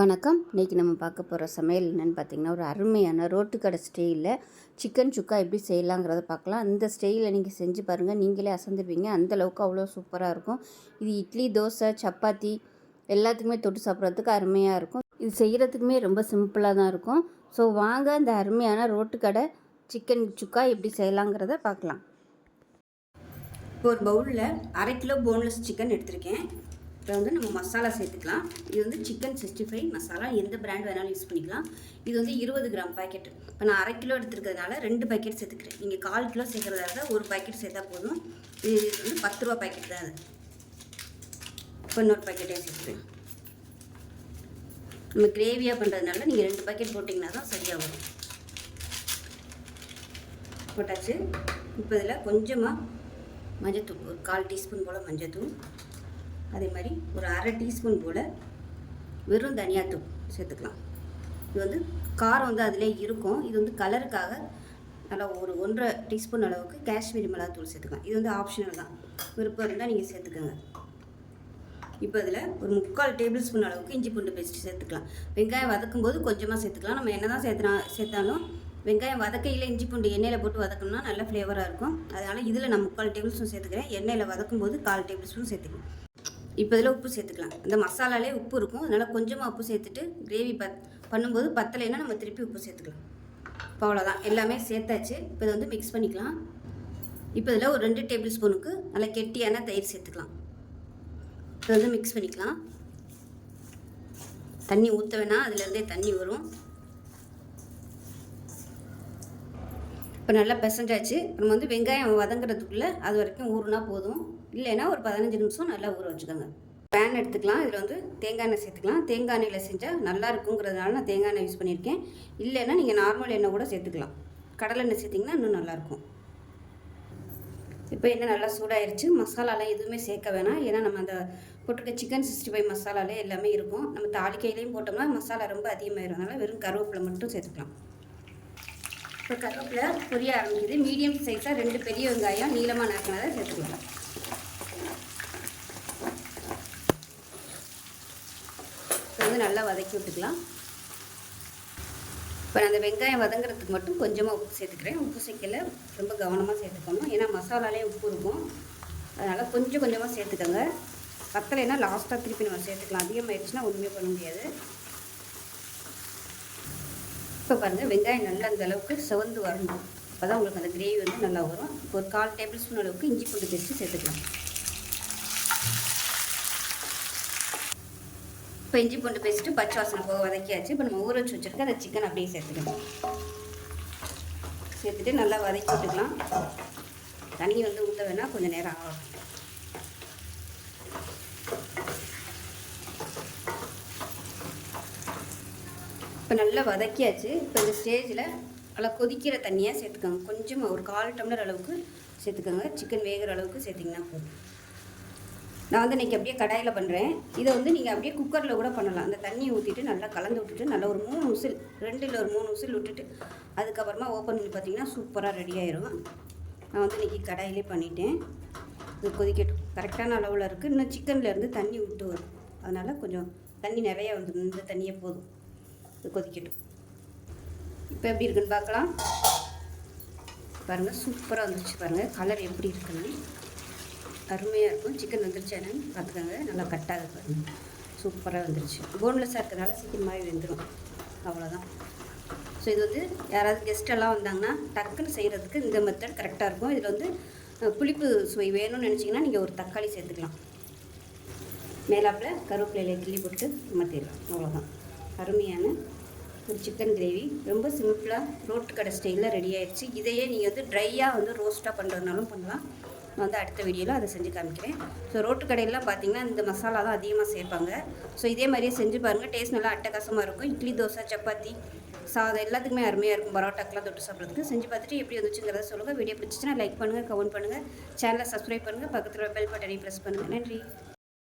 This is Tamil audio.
வணக்கம். இன்றைக்கி நம்ம பார்க்க போகிற சமையல் என்னென்னு பார்த்தீங்கன்னா ஒரு அருமையான ரோட்டுக்கடை கடை ஸ்டைலில் சிக்கன் சுக்கா எப்படி செய்யலாங்கிறத பார்க்கலாம். இந்த ஸ்டைலில் நீங்கள் செஞ்சு பாருங்கள் நீங்களே அசந்துருவீங்க. அந்த அளவுக்கு அவ்வளோ சூப்பராக இருக்கும். இது இட்லி தோசை சப்பாத்தி எல்லாத்துக்குமே தொட்டு சாப்பிட்றதுக்கு அருமையாக இருக்கும். இது செய்கிறதுக்குமே ரொம்ப சிம்பிளாக தான் இருக்கும். ஸோ வாங்க இந்த அருமையான ரோட்டுக்கடை சிக்கன் சுக்கா எப்படி செய்யலாங்கிறத பார்க்கலாம். இப்போ ஒரு பவுலில் அரை கிலோ போன்லெஸ் சிக்கன் எடுத்திருக்கேன். இப்போ வந்து நம்ம மசாலா சேர்த்துக்கலாம். இது வந்து சிக்கன் சிக்ஸ்டி ஃபைவ் மசாலா. எந்த பிராண்ட் வேணாலும் யூஸ் பண்ணிக்கலாம். இது வந்து இருபது கிராம் பாக்கெட் இப்போ நான் அரை கிலோ எடுத்துருக்கிறதுனால ரெண்டு பாக்கெட் சேர்த்துக்கிறேன். நீங்கள் கால் கிலோ சேர்க்குறதா இருந்தால் ஒரு பாக்கெட் சேர்த்தா போதும். இது வந்து பத்து ரூபா பாக்கெட் தான் அது இப்போ இன்னொரு பாக்கெட்டே சேர்த்துக்கிறேன். நம்ம கிரேவியாக பண்ணுறதுனால நீங்கள் ரெண்டு பாக்கெட் போட்டிங்கன்னா தான் சரியாக வரும். போட்டாச்சு. இப்போ இதில் கொஞ்சமாக மஞ்சத்தூள் ஒரு கால் டீஸ்பூன் போல் மஞ்சத்தூள். அதே மாதிரி ஒரு அரை டீஸ்பூன் போல் வெறும் தனியாத்தூள் சேர்த்துக்கலாம். இது வந்து காரம் வந்து அதிலே இருக்கும். இது வந்து கலருக்காக நல்லா ஒரு ஒன்றரை டீஸ்பூன் அளவுக்கு காஷ்மீரி மிளகாத்தூள் சேர்த்துக்கலாம். இது வந்து ஆப்ஷனல் தான். விருப்பம் இருந்தால் நீங்கள் சேர்த்துக்கோங்க. இப்போ இதில் ஒரு முக்கால் டேபிள் ஸ்பூன் அளவுக்கு இஞ்சி பூண்டு பேஸ்ட் சேர்த்துக்கலாம். வெங்காயம் வதக்கும் போது கொஞ்சமாக சேர்த்துக்கலாம். நம்ம என்ன தான் சேர்த்துனா சேர்த்தாலும் வெங்காயம் வதக்கையில் இஞ்சி பூண்டு எண்ணெயில் போட்டு வதக்கணும்னா நல்ல ஃப்ளேவராக இருக்கும். அதனால் இதில் நான் முக்கால் டேபிள் ஸ்பூன் சேர்த்துக்கிறேன். எண்ணெயில் வதக்கும் போது கால் டேபிள் ஸ்பூன் சேர்த்துக்கலாம். இப்போ இதில் உப்பு சேர்த்துக்கலாம். இந்த மசாலாலே உப்பு இருக்கும். அதனால் கொஞ்சமாக உப்பு சேர்த்துட்டு கிரேவி பத் பண்ணும்போது பத்தலைன்னா நம்ம திருப்பி உப்பு சேர்த்துக்கலாம். இப்போ அவ்வளோதான். எல்லாமே சேர்த்தாச்சு. இப்போ இதை வந்து மிக்ஸ் பண்ணிக்கலாம். இப்போ இதில் ஒரு ரெண்டு டேபிள் ஸ்பூனுக்கு நல்லா கெட்டியான தயிர் சேர்த்துக்கலாம். இப்போ வந்து மிக்ஸ் பண்ணிக்கலாம். தண்ணி ஊற்ற வேணாம் அதுலேருந்தே தண்ணி வரும். இப்போ நல்லா பிசைஞ்சாச்சு. நம்ம வந்து வெங்காயம் வதங்குறதுக்குள்ளே அது வரைக்கும் ஊறுனா போதும். இல்லைன்னா ஒரு பதினஞ்சு நிமிஷம் நல்லா ஊற வச்சுக்கோங்க. பேன் எடுத்துக்கலாம் இதில் வந்து தேங்காய் எண்ணெய் சேர்த்துக்கலாம். தேங்காய் எண்ணெயில் செஞ்சால் நல்லா இருக்குங்கிறதுனால நான் தேங்காய் எண்ணெய் யூஸ் பண்ணியிருக்கேன். இல்லைன்னா நீங்கள் நார்மல் எண்ணெய் கூட சேர்த்துக்கலாம். கடலை எண்ணெய் சேர்த்திங்கன்னா இன்னும் நல்லாயிருக்கும் இப்போ என்ன நல்லா சூடாயிருச்சு. மசாலாலாம் எதுவுமே சேர்க்க வேணாம். ஏன்னா நம்ம அந்த போட்டிருக்க சிக்கன் சிக்ஸ்டி ஃபைவ் மசாலாலே எல்லாமே இருக்கும். நம்ம தாளிக்கையிலையும் போட்டோம்னா மசாலா ரொம்ப அதிகமாகிடும் அதனால் வெறும் கருவேப்பிலை மட்டும் சேர்த்துக்கலாம். இப்போ கருவேப்பிலை பொரிய ஆரம்பிக்குது. மீடியம் சைஸாக ரெண்டு பெரிய வெங்காயம் நீளமாக நறுக்கினதை சேர்த்துக்கலாம் இப்போ வந்து நல்லா வதக்கி விட்டுக்கலாம். இப்போ நான் அந்த வெங்காயம் வதங்குறதுக்கு மட்டும் கொஞ்சமாக உப்பு சேர்த்துக்கிறேன். உப்பு சேர்க்கல ரொம்ப கவனமாக சேர்த்துக்கணும். ஏன்னா மசாலாலே உப்பு இருக்கும். அதனால் கொஞ்சம் கொஞ்சமாக சேர்த்துக்கோங்க. பத்தலைன்னா லாஸ்ட்டாக திருப்பி நம்ம சேர்த்துக்கலாம். அதிகமாகிடுச்சுன்னா ஒன்றுமே பண்ண முடியாது. இப்போ பாருங்கள் வெங்காயம் நல்லா அந்த அளவுக்கு சிவந்து வரணும். அப்போ தான் உங்களுக்கு அந்த கிரேவி வந்து நல்லா வரும். இப்போ ஒரு கால் டேபிள் ஸ்பூன் அளவுக்கு இஞ்சி பூண்டு பேஸ்ட்டு சேர்த்துக்கலாம். இப்போ இஞ்சி பூண்டு பேஸ்ட்டு பச்சை வாசனை போக வதக்கியாச்சு. இப்போ நம்ம ஊற வச்சு வச்சுருக்க அந்த சிக்கன் அப்படியே சேர்த்துக்கணும் சேர்த்துட்டு நல்லா வதக்கி விட்டுக்கலாம். தண்ணி வந்து ஊற்ற வேணால் கொஞ்சம் நேரம் ஆகும். இப்போ நல்லா வதக்கியாச்சு. இப்போ இந்த ஸ்டேஜில் நல்லா கொதிக்கிற தண்ணியாக சேர்த்துக்கோங்க. கொஞ்சம் ஒரு கால் டம்ளர் அளவுக்கு சேர்த்துக்கோங்க. சிக்கன் வேகிற அளவுக்கு சேர்த்திங்கன்னா போதும். நான் வந்து இன்றைக்கி அப்படியே கடாயில் பண்ணுறேன் இதை வந்து நீங்கள் அப்படியே குக்கரில் கூட பண்ணலாம். அந்த தண்ணியை ஊற்றிட்டு நல்லா கலந்து விட்டுட்டு நல்லா ஒரு மூணு உசில் ரெண்டு இல்லை ஒரு மூணு உசில் விட்டுட்டு அதுக்கப்புறமா ஓப்பன் பண்ணி பார்த்தீங்கன்னா சூப்பராக ரெடி ஆயிரும். நான் வந்து இன்றைக்கி கடாயிலே பண்ணிட்டேன். இது கொதிக்கட்டும் கரெக்டான அளவில் இருக்குது இன்னும் சிக்கன்லேருந்து தண்ணி விட்டு வரும். அதனால் கொஞ்சம் தண்ணி நிறையா வந்துடும் இந்த தண்ணியே போதும். இது கொதிக்கட்டும். இப்போ எப்படி இருக்குன்னு பார்க்கலாம். பாருங்கள் சூப்பராக வந்துச்சு பாருங்கள் கலர் எப்படி இருக்குன்னு. அருமையாக இருக்கும். சிக்கன் வந்துருச்சு. என்னன்னு பார்த்துக்கோங்க. நல்லா கட்டாக இருக்கும் சூப்பராக வந்துருச்சு. போன்லெஸ்ஸாக இருக்கிறதுனால சீக்கிரமாகவே வெந்துடும் அவ்வளோதான் ஸோ இது வந்து யாராவது கெஸ்ட்டெல்லாம் வந்தாங்கன்னா டக்குன்னு செய்கிறதுக்கு இந்த மெத்தட் கரெக்டாக இருக்கும். இதில் வந்து புளிப்பு சுவை வேணும்னு நினச்சிங்கன்னா நீங்கள் ஒரு தக்காளி சேர்த்துக்கலாம். மேலாப்பில் கருவேப்பிலையில் கிள்ளி போட்டு மாற்றிடலாம் அவ்வளோதான் அருமையான ஒரு சிக்கன் கிரேவி ரொம்ப சிம்பிளாக ரோட்டு கடை ஸ்டைலில் ரெடி ஆயிடுச்சு. இதையே நீங்கள் வந்து ட்ரையாக வந்து ரோஸ்ட்டாக பண்ணுறதுனாலும் பண்ணலாம். நான் வந்து அடுத்த வீடியோவில் அதை செஞ்சு காமிக்கிறேன். ஸோ ரோட்டு கடையிலாம் பார்த்தீங்கன்னா இந்த மசாலா தான் அதிகமாக சேர்ப்பாங்க. ஸோ இதே மாதிரியே செஞ்சு பாருங்கள் டேஸ்ட் நல்லா அட்டகாசமாக இருக்கும். இட்லி தோசை சப்பாத்தி சாதம் எல்லாத்துக்குமே அருமையாக இருக்கும். பரோட்டாக்கெலாம் தொட்டு சாப்பிட்றதுக்கு. செஞ்சு பார்த்துட்டு எப்படி வந்துச்சுங்கிறத சொல்லுங்கள் வீடியோ பிடிச்சிச்சுன்னா லைக் பண்ணுங்கள் கமெண்ட் பண்ணுங்கள் சேனலை சப்ஸ்கிரைப் பண்ணுங்கள் பக்கத்தில் பெல் பட்டனை ப்ரெஸ் பண்ணுங்கள் நன்றி.